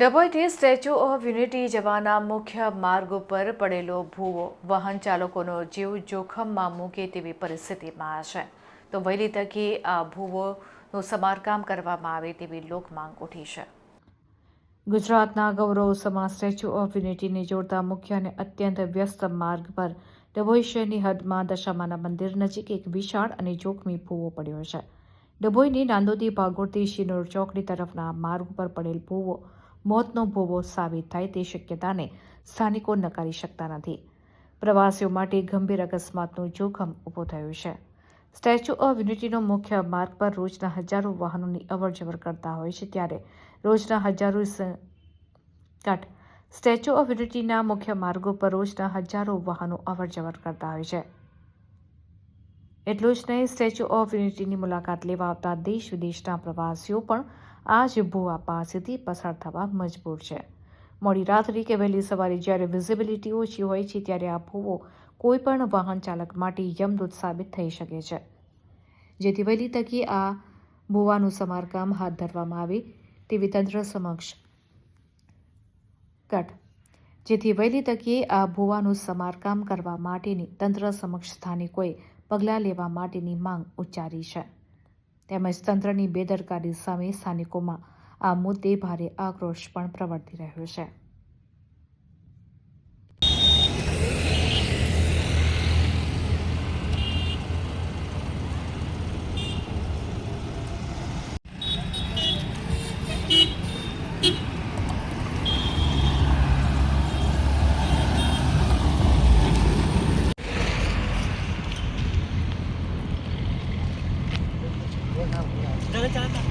ડભોઈથી statue of unity જવાના મુખ્ય માર્ગ ઉપર પડેલો ભૂવો વાહન ચાલકોનો જીવ જોખમમાં મૂકે તેવી પરિસ્થિતિમાં છે તો વહેલી તકે આ ભૂવોનું સમારકામ કરવામાં આવે તેવી લોકમાંગ ઉઠી છે. ગુજરાતના ગૌરવ સમા સ્ટેચ્યુ ઓફ યુનિટીને જોડતા મુખ્ય અને અત્યંત વ્યસ્ત માર્ગ પર ડભોઈ શહેરની હદમાં દશામાના મંદિર નજીક એક વિશાળ અને જોખમી ભૂવો પડ્યો છે. ડભોઈની નાંદોદી ભાગોળથી શિનોર ચોકડી તરફના માર્ગ પર પડેલ ભૂવો મોતનો ભૂવો સાબિત થાય તે શક્યતાને સ્થાનિકો નકારી શકતા નથી. પ્રવાસીઓ માટે ગંભીર અકસ્માતનું જોખમ ઊભું થયું છે. સ્ટેચ્યુ ઓફ યુનિટીનો મુખ્ય માર્ગ પર રોજના હજારો વાહનોની અવરજવર કરતા હોય છે ત્યારે રોજના હજારો કટ સ્ટેચ્યુ ઓફ યુનિટીના મુખ્ય માર્ગો પર રોજના હજારો વાહનો અવરજવર કરતા હોય છે. એટલું જ નહીં, સ્ટેચ્યુ ઓફ યુનિટીની મુલાકાત લેવા આવતા દેશ વિદેશના પ્રવાસીઓ પણ આ જ ભૂવા પાસેથી પસાર થવા મજબૂર છે. મોડી રાત્રિ કે વહેલી સવારે જ્યારે વિઝિબિલિટી ઓછી હોય છે, ત્યારે આ ભૂવો કોઈપણ વાહન ચાલક માટે યમદૂત સાબિત થઈ શકે છે. જેથી વહેલી તકે આ ભૂવાનું સમારકામ હાથ ધરવામાં આવે તેવી તંત્ર સમક્ષ કટ. જેથી વહેલી તકે આ ભૂવાનું સમારકામ કરવા માટેની તંત્ર સમક્ષ સ્થાનિકોએ પગલાં લેવા માટેની માંગ ઉચ્ચારી છે. તેમજ તંત્રની બેદરકારી સામે સ્થાનિકોમાં આ મુદ્દે ભારે આક્રોશ પણ પ્રવર્તી રહ્યો છે. chata.